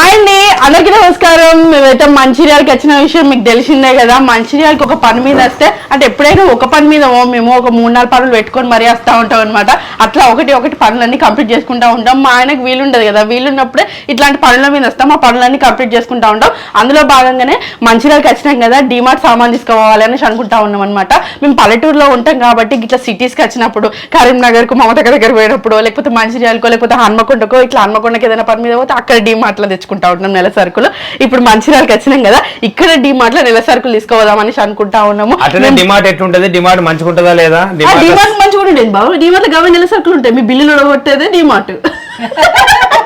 Hi అండి అందరికీ నమస్కారం. మేమైతే మంచిర్యాలకి వచ్చిన విషయం మీకు తెలిసిందే కదా. మంచిర్యాలకి ఒక పని మీద వస్తే అంటే ఎప్పుడైనా ఒక పని మీద మేము ఒక మూడు నాలుగు పనులు పెట్టుకొని మరీ వస్తూ ఉంటాం అనమాట అట్లా ఒకటి ఒకటి పనులన్నీ కంప్లీట్ చేసుకుంటా ఉంటాం. మా ఆయనకు వీలుండదు కదా. వీలున్నప్పుడే ఇట్లాంటి పనుల మీద వస్తాం. ఆ పనులన్నీ కంప్లీట్ చేసుకుంటా ఉంటాం. అందులో భాగంగానే మంచిర్యాలకి వచ్చినాం కదా. డిమార్ట్ సామాన్ తీసుకోవాలి అనేసి అనుకుంటా ఉన్నాం అనమాట మేము పల్లెటూరులో ఉంటాం కాబట్టి ఇట్లా సిటీస్కి వచ్చినప్పుడు కరీంనగర్కు మమత దగ్గర పోయినప్పుడు లేకపోతే మంచిర్యాలకో లేకపోతే హన్మకొండకో ఇట్లా హన్మకొండకి ఏదైనా పని మీద పోతే అక్కడ డిమార్ట్లో తెచ్చుకుంటా ఉంటాం నెలసరి. సరుకులు ఇప్పుడు మంచిర్యాలకి వచ్చినాం కదా ఇక్కడ డిమార్ట్లో నెల సరుకులు తీసుకోవదాం అనేసి అనుకుంటా ఉన్నాము. అట్లనే డిమార్ట్ ఎట్లుంటది? డిమార్ట్ మంచుకుంటుందా లేదా? డిమార్ట్ డిమార్ట్ మంచిగా ఉండేది బాబు. డిమార్ట్ గవ నెల సరుకులు ఉంటాయి. మీ బిల్లులు ఉడగొట్టేదే డిమార్ట్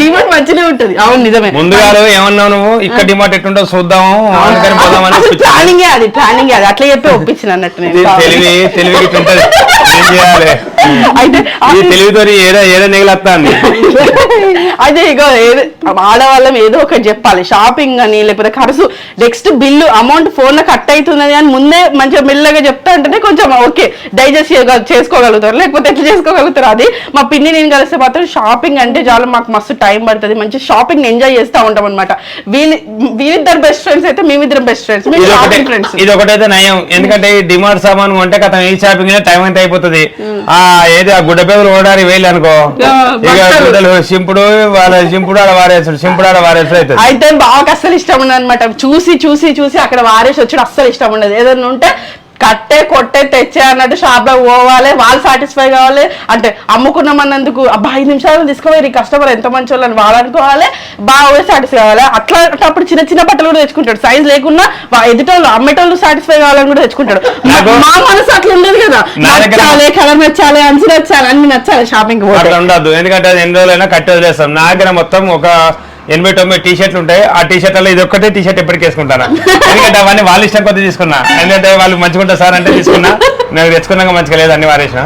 డిమార్ట్ మంచిగా ఉంటది. అవును నిజమే. ముందుగా ఏమన్నావు నువ్వు? ఇక్కడ డిమార్ట్ ఎట్లుంటుందో చూద్దాము. అందుకని పోదామని. ప్లానింగ్ అది ప్లానింగ్ అది. అట్లా చెప్పి ఒప్పించిన అన్నట్టు తెలివి తెలివి ఇట్లుంటది. ఏం చేయాలి? అయితే ఈ తెలివితో ఏడ ఏడ నెగలత్తాంది? అదే ఇగో ఏదో ఆడవాళ్ళం ఏదో ఒకటి చెప్పాలి. షాపింగ్ అని లేకపోతే ఖర్చు నెక్స్ట్ బిల్లు అమౌంట్ ఫోన్లో కట్ అవుతున్నది అని ముందే మంచిగా మెల్లగా చెప్తా అంటేనే కొంచెం ఓకే. డైజెస్ట్ చేసుకోగలుగుతారు. లేకపోతే ఎట్లా చేసుకోగలుగుతారు? అది మా పిన్ని నేను కలిస్తే మాత్రం షాపింగ్ అంటే చాలా మాకు మస్తు టైం పడుతుంది మంచి షాపింగ్ ఎంజాయ్ చేస్తూ ఉంటాం అనమాట వీళ్ళ వీళ్ళిద్దరు బెస్ట్ ఫ్రెండ్స్ అయితే మేమిద్దరం బెస్ట్ ఫ్రెండ్స్ షాపింగ్ ఫ్రెండ్స్ ఇది ఒకటైతే నయం. ఎందుకంటే ఈ డిమార్ట్ సామాన్ కొంటే కథ ఈ షాపింగ్ టైం అంతా అయిపోతుంది. ఆ ఏది ఆ గుడ్డ పేదలు ఓడారి వేలు అనుకో. ఇక. గుడ్డలు సింపుడు వాళ్ళ సింపుడు ఆడ వారేసుడు సింపుడు ఆడ వారేసుడు అవుతుంది. అయితే బాగా అస్సలు ఇష్టం ఉండదు అనమాట చూసి చూసి చూసి అక్కడ వారేసి వచ్చి అస్సలు ఇష్టం ఉండదు. ఏదైనా ఉంటే కట్టే కొట్టే తెచ్చే అన్నట్టు షాప్లో పోవాలి. వాళ్ళు సాటిస్ఫై కావాలి. అంటే అమ్ముకున్నామన్నందుకు అబ్బా ఐదు నిమిషాలు తీసుకోవాలి కస్టమర్ ఎంత మంచి వాళ్ళని వాళ్ళు అనుకోవాలి. బాగా సాటిస్ఫై కావాలి. అట్లాంటప్పుడు చిన్న చిన్న బట్టలు కూడా తెచ్చుకుంటాడు. సైజ్ లేకున్నా ఎదుటోళ్ళు అమ్మేటోళ్ళు సాటిస్ఫై కావాలని కూడా తెచ్చుకుంటాడు. మా- మనసు అట్లా ఉండదు కదా. నచ్చాలి కలర్ నచ్చాలి అంచు నచ్చాలి అన్ని నచ్చాలి షాపింగ్ అట్లా ఉండదు. ఎందుకంటే ఎన్ని రోజులైనా కట్టి వదిలేస్తాం. నా దగ్గర మొత్తం ఒక ఎనభై తొమ్మిది టీ షర్ట్లు ఉంటాయి. ఆ టీ షర్ట్లలో ఇది ఒక్కటే టీ షర్ట్ ఎప్పటికీ వేసుకుంటాను? ఎందుకంటే అవన్నీ వాళ్ళ ఇష్టం కొద్ది తీసుకున్నా. ఎందుకంటే వాళ్ళు మంచిగా ఉంటారు సార్ అంటే తీసుకున్నా. నేను తెచ్చుకున్నాక మంచిగా లేదు అన్ని వారేసిన.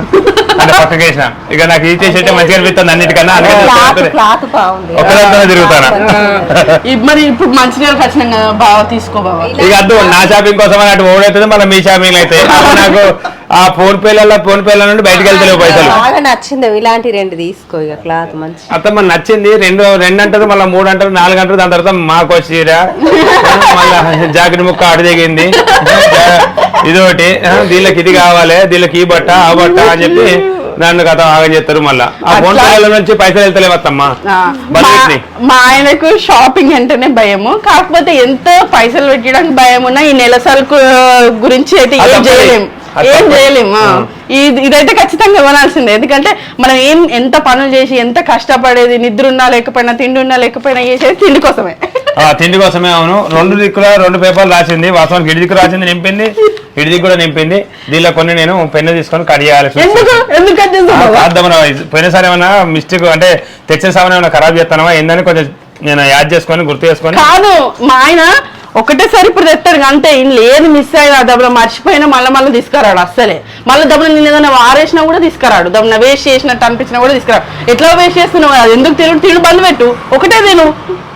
అంటే పక్కకి వేసిన. ఇక నాకు ఈ షర్ట్ మంచిగా అనిపిస్తుంది అన్నిటికన్నా. క్లాత్ బాగుంది. తిరుగుతాను? మరి ఇప్పుడు మంచిర్యాలకు వచ్చినాం కదా బాగా తీసుకో బాబా ఇక అద్దు నా షాపింగ్ కోసం అని అటు ఓడవుతుంది మళ్ళీ మీ షాపింగ్ అయితే. నాకు ఆ ఫోన్ పేలలో ఫోన్ పేల నుండి బయటకు వెళ్తలేవు పైసలు. బాగా నచ్చింది ఇలాంటి రెండు తీసుకో ఇక క్లాత్ మంచి అత్తమ్మ నచ్చింది రెండు రెండు అంటారు మళ్ళీ మూడు అంటారు నాలుగు అంటారు దాని తర్వాత మాకు వచ్చిర మళ్ళీ జాకెట్ ముక్క అడి దిగింది ఇదొకటి. దీనికి ఇది కావాలి దీనికి ఈ బట్ట ఆ బట్ట అని చెప్పి నన్ను కథ ఆగం చేస్తారు మళ్ళా ఆ ఫోన్ అట్లా- పేల నుంచి పైసలు బడ్జెట్ని. మా- ఆయనకు షాపింగ్ అంటేనే భయము కాకపోతే ఎంత పైసలు పెట్టడానికి భయం ఉన్నా ఈ నెల సరుకు గురించి అయితే ఏం తప్పదు. చేయలేం అది ఏం తప్పదు. చేయలేం ఆ. ఆ. ఇది ఇదైతే ఖచ్చితంగా ఇవ్వాల్సిందే ఎందుకంటే మనం ఏం ఎంత పనులు చేసి ఎంత కష్టపడేది నిద్ర ఉన్నా లేకపోయినా తిండి ఉన్నా లేకపోయినా చేసేది తిండి కోసమే తిండి కోసమే అవును. రెండు దిక్కుల రెండు పేపర్లు రాసింది. వాస్తవానికి ఇడి దిక్కు రాసింది నింపింది. ఇడి దిక్కు కూడా నింపింది. దీనిలో కొన్ని నేను పెన్ను తీసుకొని కట్ చేయాలి. పోయినసారి ఏమైనా మిస్టేక్ అంటే తెచ్చిన సామాన్ ఏమైనా ఖరాబ్ చేస్తానమా ఏందని కొంచెం నేను యాడ్ చేసుకొని గుర్తు చేసుకొని. కాదు మా ఆయన ఒకటేసారి ఇప్పుడు తెస్తాడు అంతే లేదు మిస్ అయినా దబ్బున మర్చిపోయినా మళ్ళీ మళ్ళీ తీసుకురాడు అస్సలే. మళ్ళీ దబ్బున నేను ఏదైనా వారేసినా కూడా తీసుకురాడు. దబ్బున వేస్ట్ చేసినట్టు అనిపించినా కూడా తీసుకురాడు. ఎట్లా వేస్ట్ చేస్తున్నావు అది ఎందుకు తిను తిను బంద్ పెట్టు. ఒకటే తిను.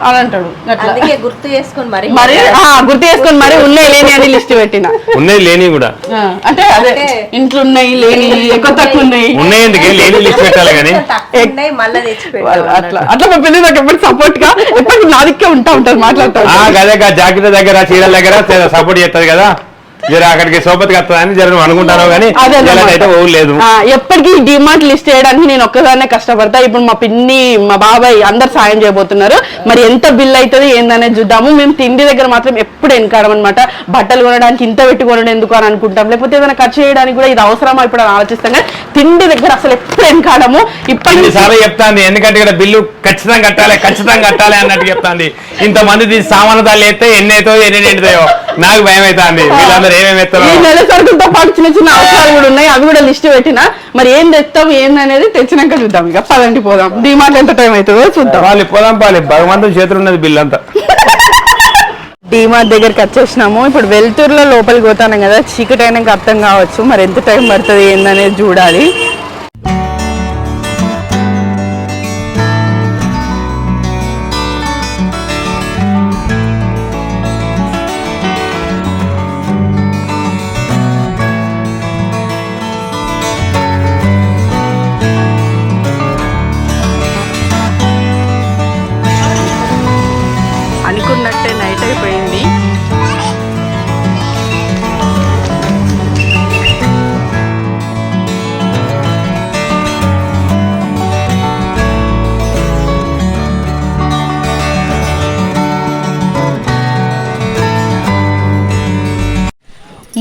అని అంటాడు. అందుకే గుర్తు చేసుకొని మరి మరి ఆ, గుర్తు చేసుకొని మరి ఉన్నాయి లేని అని లిస్ట్ పెట్టిన. ఉన్నాయి లేని కూడా. అంటే అదే అంటే- ఇంట్లో ఉన్నాయి లేని ఎక్కువ తక్కువ ఉన్నాయి. ఉన్నాయి. ఎందుకే? లేని లిస్ట్ పెట్టాలి కానీ. అట్లా. అట్లా మా ఎప్పుడు సపోర్ట్గా ఎప్పటికీ నా దిక్కే ఉంటా ఉంటారు మాట్లాడతారు ఆ గదే గా జాకెట్ దగ్గర చీరల దగ్గర సపోర్ట్ చేస్తుంది కదా. జర అక్కడికి వస్తుంది అని జర నువ్వు అనుకుంటాను కానీ. అయితే లేదు. ఎప్పటికీ డిమార్ట్ లిస్ట్ చేయడానికి నేను ఒక్కదాన్నే కష్టపడతా. ఇప్పుడు మా పిన్ని మా బాబాయ్ అందరు సాయం చేయబోతున్నారు. మరి ఎంత బిల్ అవుతుంది ఏందనేది చూద్దాము. మేము తిండి దగ్గర మాత్రం ఎప్పుడు వెనకాడం అనమాట బట్టలు కొనడానికి ఇంత పెట్టి కొనడం ఎందుకు అని అనుకుంటాం. లేకపోతే ఏదైనా ఖర్చు చేయడానికి కూడా ఇది అవసరమా ఇప్పుడు అని ఆలోచిస్తాం. కానీ తిండి దగ్గర అసలు ఎప్పుడు వెనకాడము. ఇప్పటి సార్లు చెప్తాంది ఎందుకంటే ఇక్కడ బిల్లు ఖచ్చితంగా కట్టాలి ఖచ్చితంగా కట్టాలి అన్నట్టు చెప్తాంది. ఇంత మంది తీసి సామాను దాళ్ళు ఎత్తే ఎన్ని అవుతాయో ఎన్ని నిండుతాయో నాకు భయం అవుతుంది వీళ్ళందరూ ఏమేమి ఈ నెల సరుకులతో పాటు చిన్న చిన్న అవసరాలు కూడా ఉన్నాయి. అవి కూడా లిస్ట్ పెట్టిన. మరి ఏం తెస్తాం ఏందనేది తెచ్చినాక చూద్దాం. ఇక పదండి పోదాం. డిమార్ట్ ఎంత టైం అవుతుందో చూద్దాం. వాళ్ళు పోదాం పాలి. భగవంతుని చేతులు ఉన్నది బిల్లు అంతా. డిమార్ట్ దగ్గరికి వచ్చేసినాము. ఇప్పుడు వెళ్తూరులో లోపలికి పోతాను కదా. చీకటి అయినాక అర్థం కావచ్చు. మరి ఎంత టైం పడుతుంది ఏందనేది చూడాలి. Good night.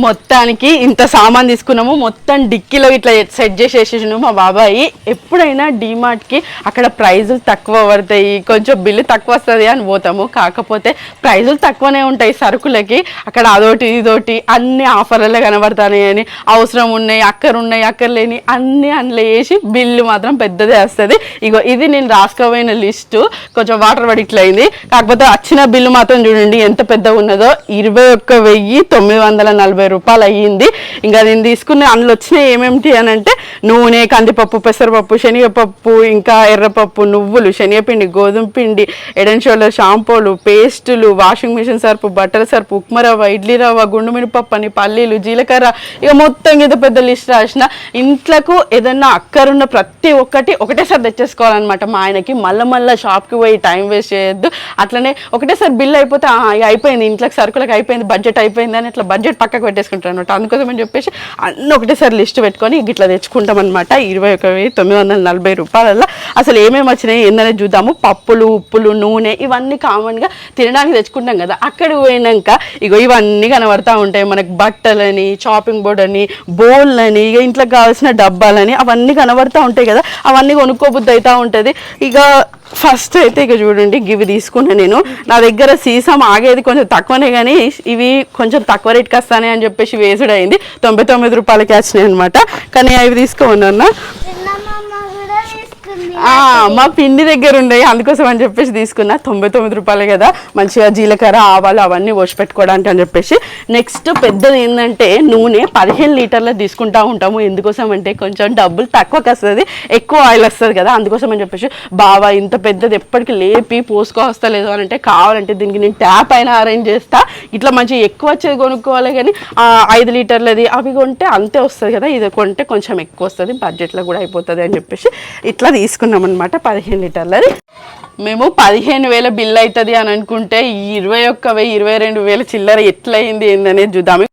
మొత్తానికి ఇంత సామాన్ తీసుకున్నాము. మొత్తం డిక్కీలో ఇట్లా సెట్ చేసేసాను మా బాబాయి. ఎప్పుడైనా డీమార్ట్కి అక్కడ ప్రైజులు తక్కువ పడతాయి కొంచెం బిల్లు తక్కువ వస్తుంది అని పోతాము. కాకపోతే ప్రైజులు తక్కువనే ఉంటాయి సరుకులకి. అక్కడ అదోటి ఇదోటి అన్ని ఆఫర్లలో కనబడతాయి అని అవసరం ఉన్నాయి అక్కర ఉన్నాయి అక్కర లేని అన్ని అందులో వేసి బిల్లు మాత్రం పెద్దదే వస్తుంది. ఇగో ఇది నేను రాసుకోబోయిన లిస్టు కొంచెం వాటర్ పడి ఇట్లా అయింది. కాకపోతే వచ్చిన బిల్లు మాత్రం చూడండి ఎంత పెద్దగా ఉన్నదో. ఇరవై ఒక్క వెయ్యి తొమ్మిది వందల నలభై రూపాయలు అయ్యింది ఇంకా నేను తీసుకున్న అందులో వచ్చినాయి ఏమేమిటి అని అంటే నూనె కందిపప్పు పెసరపప్పు శనగపప్పు ఇంకా ఎర్రపప్పు నువ్వులు శనగపిండి గోధుమ పిండి ఎడన్ షోల్డర్ షాంపూలు పేస్టులు వాషింగ్ మిషన్ సర్పు బట్టల సర్పు ఉప్మా రవ్వ ఇడ్లీ రవ్వ గుండు మినపప్పు అని పల్లీలు జీలకర్ర ఇక మొత్తం ఇంత పెద్ద లిస్ట్ రాసిన. ఇంట్లకు ఏదన్నా అక్కరున్న ప్రతి ఒక్కటి ఒకటేసారి తెచ్చేసుకోవాలన్నమాట. మా ఆయనకి మళ్ళీ మళ్ళీ షాప్కి పోయి టైం వేస్ట్ చేయొద్దు. అట్లనే ఒకటేసారి బిల్ అయిపోతే అయిపోయింది. ఇంట్లోకి సరుకులకు అయిపోయింది బడ్జెట్ అయిపోయింది అని ఇట్లా బడ్జెట్ పక్కకు పెట్టేసుకుంటాను అనమాట అందుకోసం అని చెప్పేసి అన్నీ ఒకటేసారి లిస్ట్ పెట్టుకొని ఇట్లా తెచ్చుకుంటాం అనమాట ఇరవై ఒక వెయ్యి తొమ్మిది వందల నలభై రూపాయలలో అసలు ఏమేమి వచ్చినాయి ఏందనే చూద్దాము. పప్పులు ఉప్పులు నూనె ఇవన్నీ కామన్గా తినడానికి తెచ్చుకుంటాం కదా. అక్కడికి పోయినాక ఇగో ఇవన్నీ కనబడతా ఉంటాయి. మనకు బట్టలని షాపింగ్ బోర్డ్ అని బోల్లని ఇక ఇంట్లో కావాల్సిన డబ్బాలని అవన్నీ కనబడతా ఉంటాయి కదా. అవన్నీ కొనుక్కోబుద్ధి అవుతూ ఉంటుంది. ఇక ఫస్ట్ అయితే ఇక చూడండి ఇవి తీసుకున్నా నేను. నా దగ్గర సీసం ఆగేది కొంచెం తక్కువనే కానీ ఇవి కొంచెం తక్కువ రేట్కి వస్తానే అని చెప్పేసి వేసుడు అయింది తొంభై తొమ్మిది రూపాయలకి వచ్చినాయి అనమాట కానీ అవి తీసుకోమన్నా చిన్నమ్మ కూడా తీసుకుంది ఆ, మా పిండి దగ్గర ఉండే అందుకోసం అని చెప్పేసి తీసుకున్నా. తొంభై తొమ్మిది రూపాయలే కదా. మంచిగా జీలకర్ర ఆవాలు అవన్నీ పోసి పెట్టుకోవడానికి అని చెప్పేసి. నెక్స్ట్ పెద్దది ఏంటంటే నూనె పదిహేను లీటర్ల తీసుకుంటా ఉంటాము. ఎందుకోసం అంటే కొంచెం డబ్బులు తక్కువకి వస్తుంది. ఎక్కువ ఆయిల్ వస్తుంది కదా. అందుకోసం అని చెప్పేసి. బావా ఇంత పెద్దది ఎప్పటికి లేపి పోసుకోవస్తలేదు అని అంటే కావాలంటే దీనికి నేను ట్యాప్ అయినా అరేంజ్ చేస్తా. ఇట్లా మంచిగా ఎక్కువ వచ్చేది కొనుక్కోవాలి కానీ ఐదు లీటర్లది అవి కొంటే అంతే వస్తుంది కదా. ఇది కొంటే కొంచెం ఎక్కువ వస్తుంది. బడ్జెట్లో కూడా అయిపోతుంది అని చెప్పేసి. ఇట్లా తీసుకున్నాం అనమాట పదిహేను లీటర్లది. మేము పదిహేను వేల బిల్ అవుతుంది అని అనుకుంటే ఈ ఇరవై ఒక్క వెయ్యి ఇరవై రెండు వేల చిల్లర ఎట్లయింది ఏందనేది చూద్దాము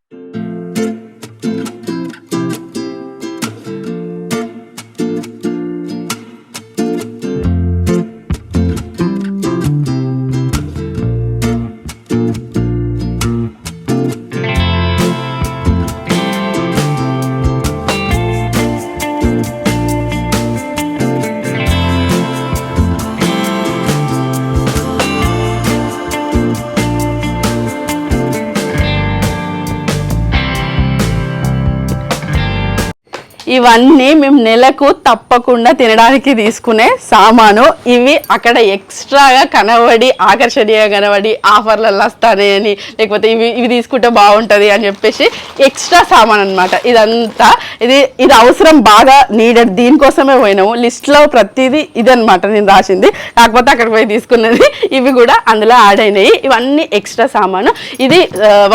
ఇవన్నీ మేము నెలకు తప్పకుండా తినడానికి తీసుకునే సామాను. ఇవి అక్కడ ఎక్స్ట్రాగా కనబడి ఆకర్షణీయంగా కనబడి ఆఫర్లలో వస్తాయని అని లేకపోతే ఇవి ఇవి తీసుకుంటే బాగుంటుంది అని చెప్పేసి ఎక్స్ట్రా సామాన్ అనమాట ఇదంతా ఇది ఇది అవసరం బాగా నీడెడ్ దీనికోసమే పోయినాము. లిస్ట్లో ప్రతిదీ ఇదనమాట నేను రాసింది. కాకపోతే అక్కడ పోయి తీసుకున్నది. ఇవి కూడా అందులో యాడ్ అయినాయి. ఇవన్నీ ఎక్స్ట్రా సామాను. ఇది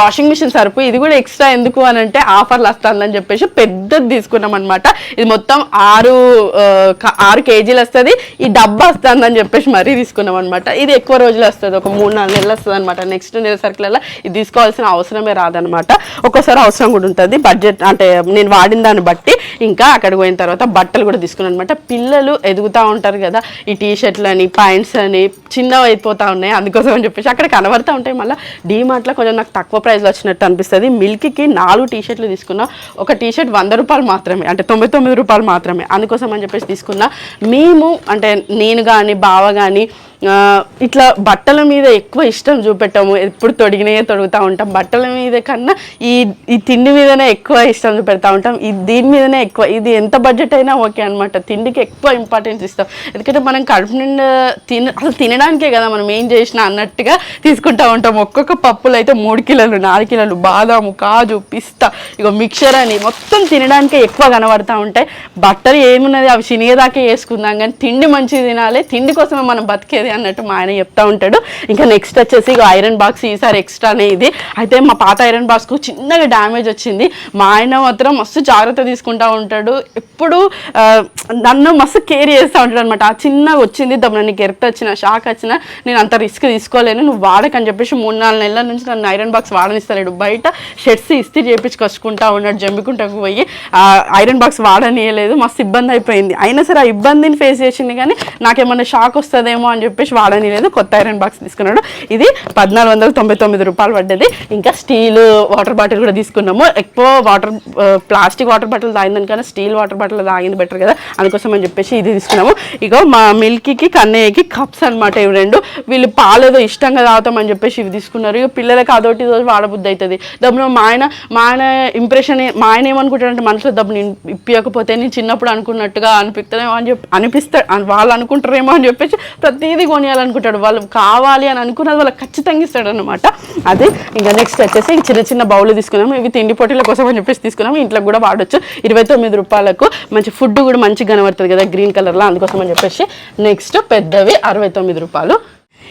వాషింగ్ మిషన్ సరుపు ఇది కూడా ఎక్స్ట్రా ఎందుకు అని అంటే ఆఫర్లు వస్తుందని చెప్పేసి పెద్దది తీసుకున్నాం అనమాట ఇది మొత్తం ఆరు ఆరు కేజీలు వస్తుంది. ఈ డబ్బా వస్తుంది అని చెప్పేసి మరీ తీసుకున్నాం అనమాట ఇది ఎక్కువ రోజులు వస్తుంది. ఒక మూడు నాలుగు నెలలు వస్తుంది అనమాట నెక్స్ట్ నెల సరుకులలో ఇది తీసుకోవాల్సిన అవసరమే రాదనమాట ఒక్కోసారి అవసరం కూడా ఉంటుంది. బడ్జెట్ అంటే నేను వాడిన దాన్ని బట్టి ఇంకా అక్కడ పోయిన తర్వాత బట్టలు కూడా తీసుకున్నాను అనమాట పిల్లలు ఎదుగుతూ ఉంటారు కదా ఈ టీ షర్ట్లు అని అని చిన్నవి అయిపోతూ ఉన్నాయి. అందుకోసం అని చెప్పేసి అక్కడ కనబడుతూ ఉంటాయి. మళ్ళీ డీమార్ట్లో కొంచెం నాకు తక్కువ ప్రైస్లో వచ్చినట్టు అనిపిస్తుంది. మిల్క్కి నాలుగు టీ షర్ట్లు తీసుకున్నా. ఒక టీ షర్ట్ వంద రూపాయలు మాత్రమే. అంటే తొంభై తొమ్మిది రూపాయలు మాత్రమే. అందుకోసం అని చెప్పేసి తీసుకున్నా. మేము అంటే నేను కానీ బావ కానీ ఇట్లా బట్టల మీద ఎక్కువ ఇష్టం చూపెట్టాము. ఎప్పుడు తొడిగినయే తొడుగుతూ ఉంటాం. బట్టల మీద కన్నా ఈ ఈ తిండి మీదనే ఎక్కువ ఇష్టం చూపెడతా ఉంటాం. ఈ దీని మీదనే ఎక్కువ ఇది ఎంత బడ్జెట్ అయినా ఓకే అనమాట తిండికి ఎక్కువ ఇంపార్టెన్స్ ఇస్తాం. ఎందుకంటే మనం కడుపు నిండా తిన అసలు తినడానికే కదా మనం ఏం చేసినా అన్నట్టుగా తీసుకుంటా ఉంటాం. ఒక్కొక్క పప్పులు అయితే మూడు కిలోలు నాలుగు కిలోలు బాదాము కాజు పిస్తా ఇక మిక్చర్ అని మొత్తం తినడానికే ఎక్కువ కనబడతా ఉంటాయి. బట్టలు ఏమున్నది అవి చినిగేదాకే వేసుకుందాం. కానీ తిండి మంచిది తినాలి. తిండి కోసమే మనం బతికేది అన్నట్టు మా ఆయన చెప్తా ఉంటాడు. ఇంకా నెక్స్ట్ వచ్చేసి ఇక ఐరన్ బాక్స్ ఈసారి ఎక్స్ట్రానే ఇది. అయితే మా పాత ఐరన్ బాక్స్కు చిన్నగా డ్యామేజ్ వచ్చింది. మా ఆయన మాత్రం మస్తు జాగ్రత్త తీసుకుంటా ఉంటాడు. ఎప్పుడు నన్ను మస్తు కేర్ చేస్తూ ఉంటాడు అనమాట ఆ చిన్నగా వచ్చింది దమ్మున నీకు ఎర్త్ వచ్చిన షాక్ వచ్చినా నేను అంత రిస్క్ తీసుకోలేను. నువ్వు వాడకని చెప్పేసి మూడు నాలుగు నెలల నుంచి నన్ను ఐరన్ బాక్స్ వాడనిస్తలేడు. బయట షర్ట్స్ ఇస్త్రీ చేపించుకొచ్చుకుంటా ఉన్నాడు జంబికుంటకు పోయి. ఆ ఐరన్ బాక్స్ వాడనియలేదు. మస్తు ఇబ్బంది అయిపోయింది. అయినా సరే ఆ ఇబ్బందిని ఫేస్ చేసింది కానీ నాకేమన్నా షాక్ వస్తుందేమో అని చెప్పి చెప్పేసి వాడని లేదు కొత్త ఐరన్ బాక్స్ తీసుకున్నాడు. ఇది పద్నాలుగు వందల తొంభై తొమ్మిది రూపాయలు పడ్డది. ఇంకా స్టీల్ వాటర్ బాటిల్ కూడా తీసుకున్నాము. ఎక్కువ వాటర్ ప్లాస్టిక్ వాటర్ బాటిల్ తాగిందానికన్నా స్టీల్ వాటర్ బాటిల్ తాగింది బెటర్ కదా. అందుకోసం అని చెప్పేసి ఇది తీసుకున్నాము. ఇగో మా మిల్కీకి కన్నయ్యకి కప్స్ అన్నమాట ఇవి రెండు. వీళ్ళు పాలేదో ఇష్టంగా తాగుతామని చెప్పేసి ఇవి తీసుకున్నారు. ఇక పిల్లలకి అదొకటి రోజు వాడబుద్ధి అవుతుంది. దమ్మున మా ఆయన మా ఆయన ఇంప్రెషన్ మా ఆయన ఏమనుకుంటాడంటే మనసులో దబ్బు నేను ఇప్పియకపోతే నేను చిన్నప్పుడు అనుకున్నట్టుగా అనిపిస్తుందేమో అని చెప్పి అనిపిస్తా వాళ్ళు అనుకుంటారేమో అని చెప్పేసి ప్రతిదీ కొనియాలనుకుంటాడు. వాళ్ళు కావాలి అని అనుకున్నది వాళ్ళకి ఖచ్చితంగా ఇస్తాడు అనమాట అది ఇంకా నెక్స్ట్ వచ్చేసి చిన్న చిన్న బౌల్ తీసుకున్నాము ఇవి తిండి పొట్టిల కోసం అని చెప్పేసి తీసుకున్నాము ఇంట్లో కూడా వాడొచ్చు. ఇరవై తొమ్మిది రూపాయలకు మంచి ఫుడ్ కూడా మంచిగా కనబడుతుంది కదా గ్రీన్ కలర్లో అందుకోసం అని చెప్పేసి. నెక్స్ట్ పెద్దవి అరవై తొమ్మిది రూపాయలు.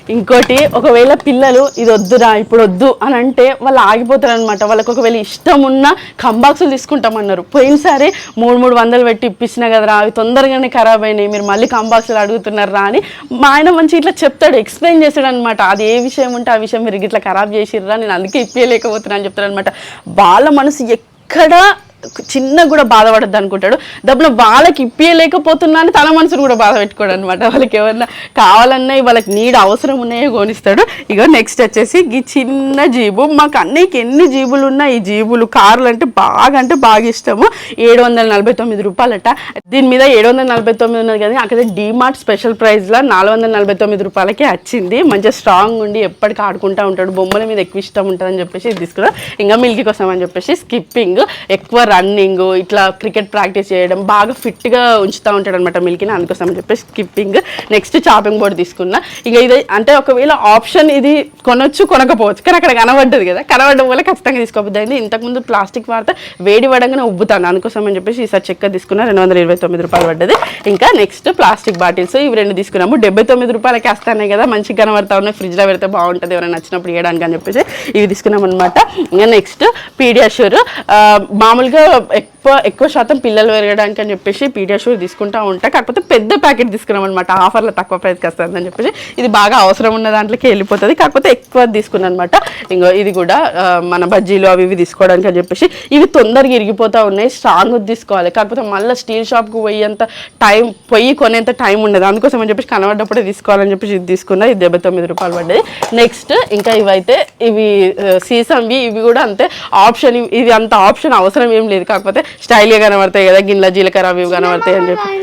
ఇంకోటి ఒకవేళ పిల్లలు ఇది వద్దురా ఇప్పుడు వద్దు అని అంటే వాళ్ళు ఆగిపోతారు అనమాట వాళ్ళకి ఒకవేళ ఇష్టం ఉన్న కంబాక్సులు తీసుకుంటామన్నారు. పోయినసారి మూడు మూడు వందలు పెట్టి ఇప్పించినా కదరా అవి తొందరగానే ఖరాబ్ అయినాయి మీరు మళ్ళీ కంబాక్సులు అడుగుతున్నారా అని మా ఆయన మంచి ఇట్లా చెప్తాడు ఎక్స్ప్లెయిన్ చేస్తాడు అనమాట అది ఏ విషయం ఉంటే ఆ విషయం మీరు ఇట్లా ఖరాబ్ చేసిర్రా నేను అందుకే ఇప్పలేకపోతున్నా అని చెప్తాడు అనమాట వాళ్ళ మనసు ఎక్కడ చిన్న కూడా బాధపడద్దు అనుకుంటాడు. డబ్బులు వాళ్ళకి ఇప్పియలేకపోతున్నా అని తన మనసును కూడా బాధ పెట్టుకోడు అనమాట వాళ్ళకి ఏమన్నా కావాలన్నా వాళ్ళకి నీడ అవసరం ఉన్నాయో గోనిస్తాడు ఇక నెక్స్ట్ వచ్చేసి ఈ చిన్న జీబు. మాకు అన్నయ్యకి ఎన్ని జీబులు ఉన్నా ఈ జీబులు కార్లు అంటే బాగా అంటే బాగా ఇష్టము. ఏడు వందల నలభై తొమ్మిది రూపాయలట. దీని మీద ఏడు వందల నలభై తొమ్మిది ఉన్నది కానీ అక్కడ డిమార్ట్ స్పెషల్ ప్రైస్లో నాలుగు వందల నలభై తొమ్మిది రూపాయలకి వచ్చింది. మంచిగా స్ట్రాంగ్ ఉండి ఎప్పటికీ ఆడుకుంటూ ఉంటాడు. బొమ్మల మీద ఎక్కువ ఇష్టం ఉంటుందని చెప్పేసి తీసుకున్నాం ఇంకా మిల్కీ కోసం అని చెప్పేసి స్కిప్పింగ్ ఎక్కువ రన్నింగ్ ఇట్లా క్రికెట్ ప్రాక్టీస్ చేయడం బాగా ఫిట్గా ఉంచుతూ ఉంటాడు అనమాట మిల్కిని అందుకోసం అని చెప్పేసి స్కిప్పింగ్ నెక్స్ట్ చాపింగ్ బోర్డ్ తీసుకున్నా. ఇక ఇది అంటే ఒకవేళ ఆప్షన్ ఇది కొనొచ్చు కొనకపోవచ్చు. కానీ అక్కడ కనబడ్డది కదా కనబడడం వల్ల ఖచ్చితంగా తీసుకోబోద్ది అయింది. ఇంతకుముందు ప్లాస్టిక్ వార్త వేడి పడంగానే ఉబ్బుతాను. అందుకోసం అని చెప్పేసి ఈసారి చెక్క తీసుకున్నా రెండు వందల ఇరవై తొమ్మిది రూపాయలు పడ్డది. ఇంకా నెక్స్ట్ ప్లాస్టిక్ బాటిల్స్ ఇవి రెండు తీసుకున్నాము. డెబ్బై తొమ్మిది రూపాయలకి వస్తాయి కదా మంచిగా కనబడతా ఉన్నాయి. ఫ్రిడ్జ్లో పెడితే బాగుంటుంది ఎవరైనా నచ్చినప్పుడు ఇవ్వడానికి అని చెప్పేసి ఇవి తీసుకున్నాం అనమాట ఇంకా నెక్స్ట్ పీడియాషూర్ మామూలుగా একটা ఎక్కువ ఎక్కువ శాతం పిల్లలు పెరగడానికి అని చెప్పేసి పీడియాషూర్ తీసుకుంటా ఉంటా. కాకపోతే పెద్ద ప్యాకెట్ తీసుకున్నాం అనమాట ఆఫర్లో తక్కువ ప్రైస్కి వస్తుందని చెప్పేసి. ఇది బాగా అవసరం ఉన్న దాంట్లోకి వెళ్ళిపోతుంది. కాకపోతే ఎక్కువ తీసుకున్నాను అనమాట ఇంకో ఇది కూడా మన బజ్జీలు అవి ఇవి తీసుకోవడానికి అని చెప్పేసి. ఇవి తొందరగా ఇరిగిపోతూ ఉన్నాయి. స్ట్రాంగ్ తీసుకోవాలి. కాకపోతే మళ్ళీ స్టీల్ షాప్కి పోయేంత టైం పొయ్యి కొనేంత టైం ఉండదు. అందుకోసం అని చెప్పేసి కనబడ్డప్పుడే తీసుకోవాలని చెప్పేసి ఇది తీసుకున్నా. ఇది డెబ్బై తొమ్మిది రూపాయలు పడ్డది. నెక్స్ట్ ఇంకా ఇవైతే ఇవి సీసంవి ఇవి కూడా అంతే. ఆప్షన్ ఇవి- అంత ఆప్షన్ అవసరం ఏం లేదు. కాకపోతే స్టైల్గా కనబడతాయి కదా గిన్నెల జీలకర్ర అవి కనబడతాయి అని చెప్పి.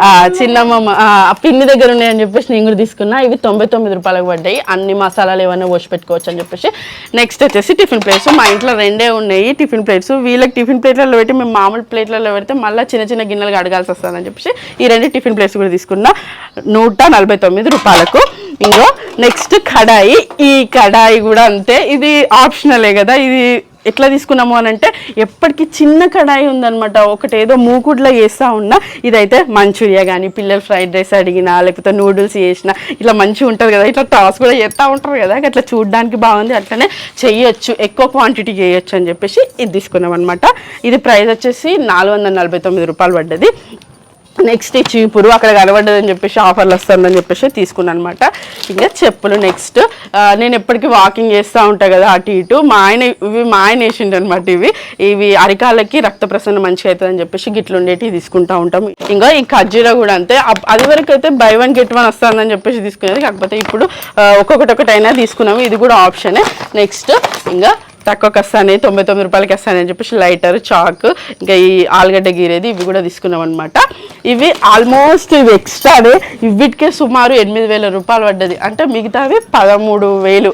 ఆ, చిన్నమ్మ ఆ, ఆ పిన్ని దగ్గర ఉన్నాయని చెప్పేసి నేను కూడా తీసుకున్నా. ఇవి తొంభై తొమ్మిది రూపాయలకు పడ్డాయి. అన్ని మసాలాలు ఏమైనా పోసి పెట్టుకోవచ్చు అని చెప్పేసి. నెక్స్ట్ వచ్చేసి టిఫిన్ ప్లేట్స్. మా ఇంట్లో రెండే ఉన్నాయి టిఫిన్ ప్లేట్స్. వీళ్ళకి టిఫిన్ ప్లేట్లలో పెట్టి మేము మామూలు ప్లేట్లలో పెడితే మళ్ళీ చిన్న చిన్న గిన్నెలు అడగాల్సి వస్తుందని చెప్పేసి ఈ రెండు టిఫిన్ ప్లేట్స్ కూడా తీసుకున్నా. నూట నలభై తొమ్మిది రూపాయలకు. ఇంకో నెక్స్ట్ కడాయి. ఈ కడాయి కూడా అంతే. ఇది ఆప్షనలే కదా. ఇది ఎట్లా తీసుకున్నాము అని అంటే ఎప్పటికీ చిన్న కడాయి ఉందనమాట ఒకటేదో ఏదో వేస్తూ ఉన్నా. ఇదైతే మంచూరియా కానీ పిల్లలు ఫ్రైడ్ రైస్ అడిగినా లేకపోతే నూడిల్స్ చేసినా ఇట్లా మంచిగా ఉంటుంది కదా. ఇట్లా టాస్ కూడా చేస్తూ ఉంటారు కదా. అట్లా చూడడానికి బాగుంది. అట్లనే చేయొచ్చు. ఎక్కువ క్వాంటిటీ చేయొచ్చు అని చెప్పేసి ఇది తీసుకున్నాం అనమాట ఇది ప్రైస్ వచ్చేసి నాలుగు వందల నలభై తొమ్మిది రూపాయలు పడ్డది. నెక్స్ట్ ఈ చీపురు అక్కడ కనబడ్డదని చెప్పేసి ఆఫర్లు వస్తుందని చెప్పేసి తీసుకున్నాను అనమాట ఇంకా చెప్పులు నెక్స్ట్ నేను ఎప్పటికీ వాకింగ్ చేస్తూ ఉంటాను కదా అటు ఇటు. మా ఆయన ఇవి మా ఆయన వేసిండు అనమాట ఇవి. ఇవి అరికాళ్ళకి రక్త ప్రసరణ మంచిగా అవుతుంది అని చెప్పేసి గిట్లు ఉండేటివి తీసుకుంటా ఉంటాం. ఇంకా ఈ ఖర్జీరా కూడా అంతే. అది వరకు అయితే బై వన్ గెట్ వన్ వస్తుందని చెప్పేసి తీసుకునేది. కాకపోతే ఇప్పుడు ఒక్కొక్కటి ఒకటైనా తీసుకున్నాము. ఇది కూడా ఆప్షనే నెక్స్ట్ ఇంకా తక్కువకి వస్తాయి తొంభై తొమ్మిది రూపాయలకి వస్తాయి అని చెప్పేసి లైటర్ చాక్ ఇంకా ఈ ఆలుగడ్డ గీరేది ఇవి కూడా తీసుకున్నాం అనమాట ఇవి ఆల్మోస్ట్ ఇవి ఎక్స్ట్రానే ఇవిటికే సుమారు ఎనిమిది వేల రూపాయలు పడ్డది. అంటే మిగతావి పదమూడు వేలు.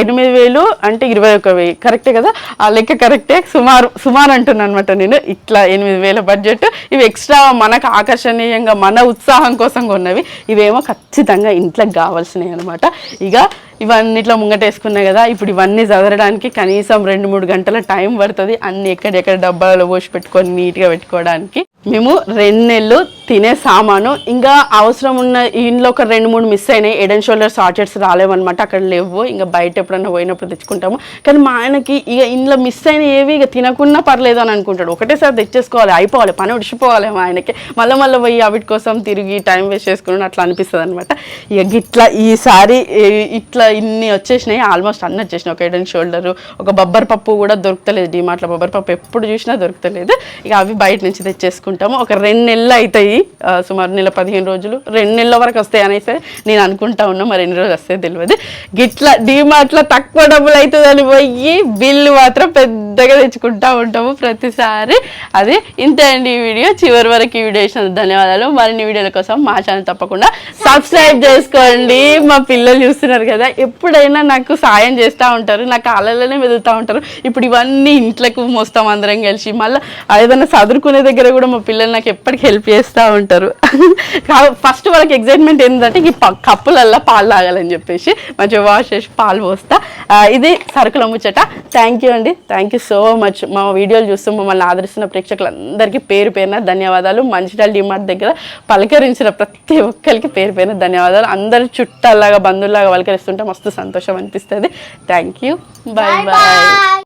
ఎనిమిది వేలు అంటే ఇరవై ఒక వెయ్యి. కరెక్టే కదా? ఆ లెక్క కరెక్టే సుమారు సుమారు అంటున్నాను అనమాట నేను. ఇట్లా ఎనిమిది వేల బడ్జెట్ ఇవి ఎక్స్ట్రా మనకు ఆకర్షణీయంగా మన ఉత్సాహం కోసం కొన్నవి. ఇవేమో ఖచ్చితంగా ఇంట్లోకి కావాల్సినవి అనమాట ఇక ఇవన్నిట్లో ఇట్లా ముంగటేసుకున్నాయి కదా ఇప్పుడు ఇవన్నీ చదవడానికి కనీసం రెండు మూడు గంటల టైం పడుతుంది. అన్ని ఎక్కడెక్కడ డబ్బాలలో పోసి పెట్టుకొని నీట్గా పెట్టుకోవడానికి. మేము రెండు నెలలు తినే సామాను. ఇంకా అవసరం ఉన్న ఇంట్లో ఒక రెండు మూడు మిస్ అయినాయి. ఎడెన్ షోల్డర్ సార్టెడ్స్ రాలేవన్నమాట. అక్కడ లేవు. ఇంకా బయట ఎప్పుడన్నా పోయినప్పుడు తెచ్చుకుంటాము. కానీ మా ఆయనకి ఇక ఇంట్లో మిస్ అయిన ఏవి ఇక తినకున్నా పర్లేదు అని అనుకుంటాడు. ఒకటేసారి తెచ్చేసుకోవాలి. అయిపోవాలి. పని ఉడిచిపోవాలి మా ఆయనకి. మళ్ళీ మళ్ళీ పోయి అవిటి కోసం తిరిగి టైం వేస్ట్ చేసుకున్నాను అట్లా అనిపిస్తుంది అనమాట ఇక ఇట్లా ఈసారి ఇట్లా ఇన్ని వచ్చేసినాయి. ఆల్మోస్ట్ అన్ని వచ్చేసినాయి. ఒక ఎడెన్ షోల్డర్ ఒక బొబ్బర్ పప్పు కూడా దొరుకుతలేదు. డిమార్ట్లో బొబ్బర్ పప్పు ఎప్పుడు చూసినా దొరుకుతలేదు. ఇక అవి బయట నుంచి తెచ్చేసుకుంటాము. ఒక రెండు నెలలు అవుతాయి. ఆ, సుమారు నెల పదిహేను రోజులు రెండు నెలల వరకు వస్తాయి అనేసి నేను అనుకుంటా ఉన్నా మరి ఎన్ని రోజులు వస్తాయి తెలియదు గిట్లా డీమార్ట్లో తక్కువ డబ్బులు అవుతుందని పోయి బిల్లు మాత్రం పెద్దగా తెచ్చుకుంటా ఉంటాము ప్రతిసారి. అది ఇంతే అండి ఈ వీడియో. చివరి వరకు ఈ వీడియో ఇచ్చిన ధన్యవాదాలు. మరిన్ని వీడియోల కోసం మా ఛానల్ తప్పకుండా సబ్స్క్రైబ్ చేసుకోండి. మా పిల్లలు చూస్తున్నారు కదా ఎప్పుడైనా నాకు సాయం చేస్తూ ఉంటారు నా కాళ్ళలోనే వెతులుతూ ఉంటారు. ఇప్పుడు ఇవన్నీ ఇంట్లోకి మోస్తాం అందరం కలిసి. మళ్ళీ ఏదైనా చదువుకునే దగ్గర కూడా మా పిల్లలు నాకు ఎప్పటికీ హెల్ప్ చేస్తూ ఉంటారు. ఫస్ట్ వాళ్ళకి ఎగ్జైట్మెంట్ ఏంటంటే ఈ కప్పులల్లో పాలు తాగాలని చెప్పేసి మంచిగా వాష్ చేసి పాలు పోస్తా. ఇది సరుకుల ముచ్చట. థ్యాంక్ యూ అండి. థ్యాంక్ యూ సో మచ్ మా వీడియోలు చూస్తూ మమ్మల్ని ఆదరిస్తున్న ప్రేక్షకులందరికీ పేరు పేరున ధన్యవాదాలు. మంచిర్యాల డిమార్ట్ దగ్గర పలకరించిన ప్రతి ఒక్కరికి పేరు పేరున ధన్యవాదాలు. అందరు చుట్టాలాగా బంధువులాగా పలకరిస్తుంటే మస్తు సంతోషం అనిపిస్తుంది. Thank you bye bye